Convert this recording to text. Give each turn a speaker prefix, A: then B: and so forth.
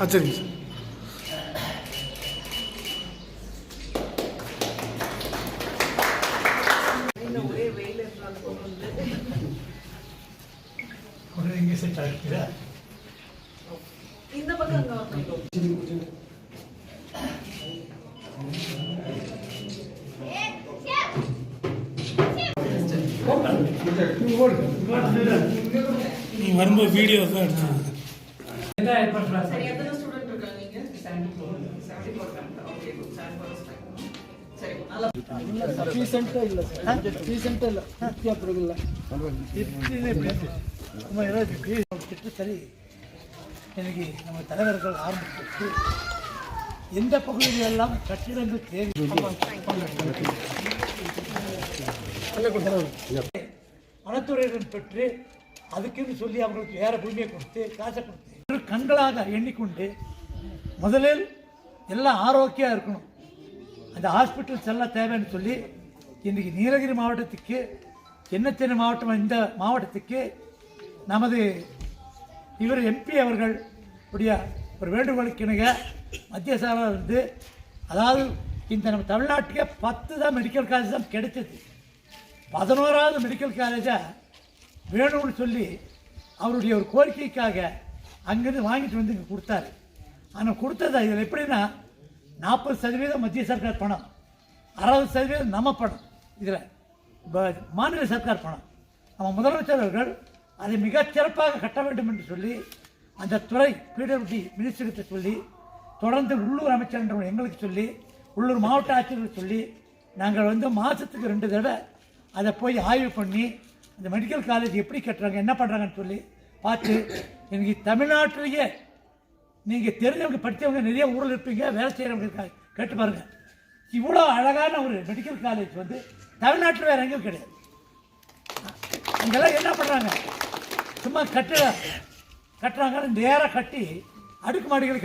A: अच्छा जी
B: Ahora en ese tranquilidad.
C: நீ வரும்போது வீடியோ தான் எடுத்தாங்க
B: சரி
A: இன்னைக்கு நம்ம தலைவர்கள் ஆரம்பித்து எந்த பகுதிகளெல்லாம் கட்டிடங்கள் தேவை? வனத்துறையிடம் பெற்று அதுக்குன்னு சொல்லி அவங்களுக்கு வேற பூமியை கொடுத்து காசை கொடுத்து கண்களாக எண்ணிக்கொண்டு முதலில் எல்லாம் ஆரோக்கியம் இருக்கணும். அந்த ஹாஸ்பிட்டல்ஸ் எல்லாம் தேவைன்னு சொல்லி இன்றைக்கி நீலகிரி மாவட்டத்துக்கு சின்ன மாவட்டம் இந்த மாவட்டத்துக்கு நமது இவர் எம்பி அவர்கள் உடைய ஒரு வேண்டுகோளுக்கு மத்திய சாராக இருந்து அதாவது இந்த நம்ம தமிழ்நாட்டுக்கே பத்து தான் மெடிக்கல் காலேஜ் தான் கிடைச்சது பதினோராவது மெடிக்கல் காலேஜை வேணும்னு சொல்லி அவருடைய ஒரு கோரிக்கைக்காக அங்கேருந்து வாங்கிட்டு வந்து இங்கே கொடுத்தாரு. ஆனால் கொடுத்தது இதில் எப்படின்னா நாற்பது சதவீதம் மத்திய சர்க்கார் பணம் அறுபது சதவீதம் நம்ம பணம் இதில். மாநில சர்க்கார் பணம். நம்ம முதலமைச்சர் அவர்கள் அதை மிகச் சிறப்பாக கட்ட வேண்டும் என்று சொல்லி அந்த துறை பிடபிள்யூடி மினிஸ்டர்கிட்ட சொல்லி தொடர்ந்து உள்ளூர் அமைச்சர் என்ற எங்களுக்கு சொல்லி உள்ளூர் மாவட்ட ஆட்சியர்களுக்கு சொல்லி நாங்கள் வந்து மாதத்துக்கு ரெண்டு தடவை அதை போய் ஆய்வு பண்ணி இந்த மெடிக்கல் காலேஜ் எப்படி கட்டுறாங்க என்ன பண்ணுறாங்கன்னு சொல்லி பார்த்து எனக்கு தமிழ்நாட்டிலேயே நீங்கள் தெரிஞ்சவங்க படித்தவங்க நிறைய ஊரில் இருப்பீங்க வேலை செய்கிறவங்க இருக்காங்க. கேட்டு பாருங்க. இவ்வளோ அழகான ஒரு மெடிக்கல் காலேஜ் வந்து தமிழ்நாட்டில் வேறு எங்கேயும் கிடையாது. அங்கெல்லாம் என்ன பண்ணுறாங்க சும்மா கட்டுற கட்டுறாங்கன்னு நேராக கட்டி அடுக்குமாடிகள்